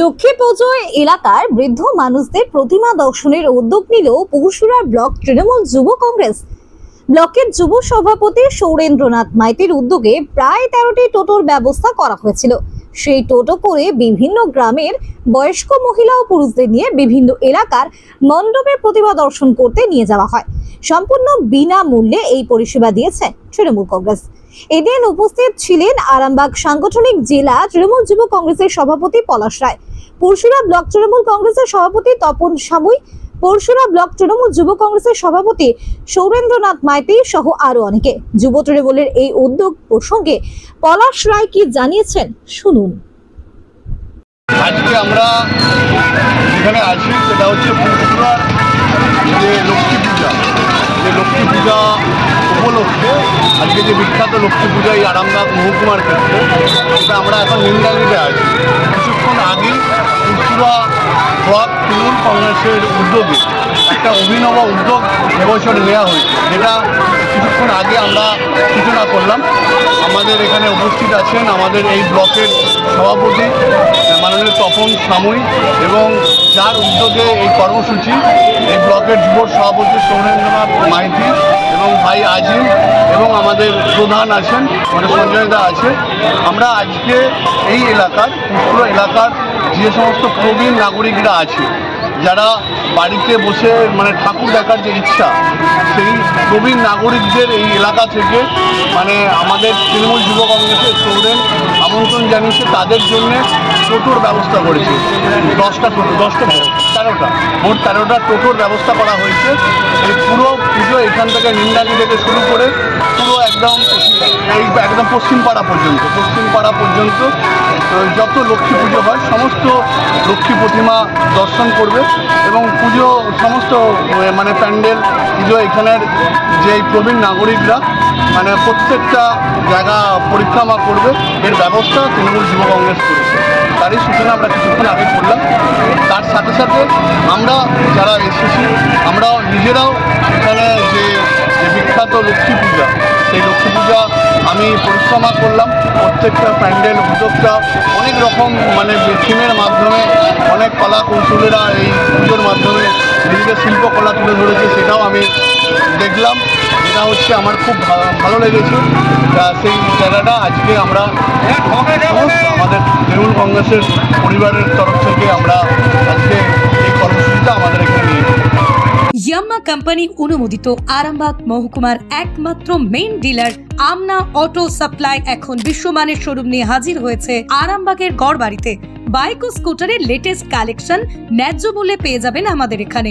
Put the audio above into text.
লক্ষ্মী পুজোয় এলাকার বৃদ্ধ মানুষদের প্রতিমা দর্শনের উদ্যোগ নিল পরশুরার ব্লক তৃণমূল যুব কংগ্রেস। ব্লকের যুব সভাপতি সৌরেন্দ্রনাথ মাইতির উদ্যোগে প্রায় তেরোটি টোটোর ব্যবস্থা করা হয়েছিল। সেই টোটো করে বিভিন্ন গ্রামের বয়স্ক মহিলা ও পুরুষদের নিয়ে বিভিন্ন এলাকার মণ্ডপের প্রতিমা দর্শন করতে নিয়ে যাওয়া হয়। সম্পূর্ণ বিনামূল্যে এই পরিষেবা দিয়েছে তৃণমূল কংগ্রেস। এদিন উপস্থিত ছিলেন আরামবাগ সাংগঠনিক জেলা তৃণমূল যুব কংগ্রেসের সভাপতি পলাশ রায়, পরশুরা ব্লক তৃণমূল কংগ্রেসের সভাপতি তপন সামুই, পরশুরা ব্লক তৃণমূল যুব কংগ্রেসের সভাপতি সৌরেন্দ্রনাথ মাইতি সহ আরও অনেকে। যুব তৃণমূলের এই উদ্যোগ প্রসঙ্গে পলাশ রায় কি জানিয়েছেন শুনুন। আজকে আমরা যেখানে আছি সেটা হচ্ছে পুরুষুরার উপলক্ষে আজকে যে বিখ্যাত লক্ষ্মী পূজা এই আরামবাগ মহকুমার ক্ষেত্রে সেটা আমরা এখন নিন্দালিতে আছি। কিছুক্ষণ আগেই পুরুষুরা ব্লক তৃণমূল কংগ্রেসের উদ্যোগে একটা অভিনব উদ্যোগ এবছর নেওয়া হয়েছে। যেটা কিছুক্ষণ আগে আমরা সূচনা করলাম। আমাদের এখানে উপস্থিত আছেন আমাদের এই ব্লকের সভাপতি, মাননীয় তপন সাময়িক এবং যার উদ্যোগে এই কর্মসূচি এই ব্লকের যুব সভাপতি সৌরেন্দ্রনাথ মাইতি এবং ভাই আজিম এবং আমাদের প্রধান আছেন মানে সঞ্জয় দা আছে। আমরা আজকে এই এলাকার, পুষ্কর এলাকার যে সমস্ত প্রবীণ নাগরিকরা আছে, যারা বাড়িতে বসে মানে ঠাকুর দেখার যে ইচ্ছা, সেই প্রবীণ নাগরিকদের এই এলাকা থেকে মানে আমাদের তৃণমূল যুব কংগ্রেসের স্টুডেন্ট আমন্ত্রণ জানিয়েছে, তাদের জন্য টোটোর ব্যবস্থা করেছে। দশটা টোটো, দশটা তেরোটা। মোট তেরোটা টোটোর ব্যবস্থা করা হয়েছে। এই পুরো পুজো এখান থেকে নিন্দালি থেকে শুরু করে পুরো একদম এই একদম পশ্চিমপাড়া পর্যন্ত পশ্চিমপাড়া পর্যন্ত যত লক্ষ্মী পুজো হয়, সমস্ত লক্ষ্মী প্রতিমা দর্শন করবে এবং পুজো সমস্ত মানে প্যান্ডেল, পুজো এখানের যে প্রবীণ নাগরিকরা মানে প্রত্যেকটা জায়গা পরিক্রমা করবে। এর ব্যবস্থা তৃণমূল যুব কংগ্রেস করেছে। তারই সূচনা আমরা কিছুক্ষণ আগে করলাম। তার সাথে সাথে আমরা যারা এসেছি আমরা নিজেরাও এখানে যে বিখ্যাত লক্ষ্মী পূজা, সেই লক্ষ্মী পূজা আমি পরিক্রমা করলাম। প্রত্যেকটা প্যান্ডেল উদ্যোক্তা অনেক রকম মানে থিমের মাধ্যমে অনেক কলা কৌশলীরা এই পুজোর মাধ্যমে নিজেদের শিল্পকলা তুলে ধরেছে, সেটাও আমি দেখলাম। এটা হচ্ছে আমার খুব ভালো লেগেছে। সেই জায়গাটা আজকে আমরা আমাদের তৃণমূল কংগ্রেসের পরিবারের তরফ থেকে আমরা আজকে এই কর্মসূচিটা আমাদের এখানে ইয়াম্মা কোম্পানি অনুমোদিত আরামবাগ মহকুমার একমাত্র main dealer Amna auto supply এখন বিশ্বমানের শোরুম নিয়ে হাজির হয়েছে আরামবাগের গড়বাড়িতে। বাইক ও স্কুটারের লেটেস্ট কালেকশন ন্যায্য মূল্যে পেয়ে যাবেন আমাদের এখানে।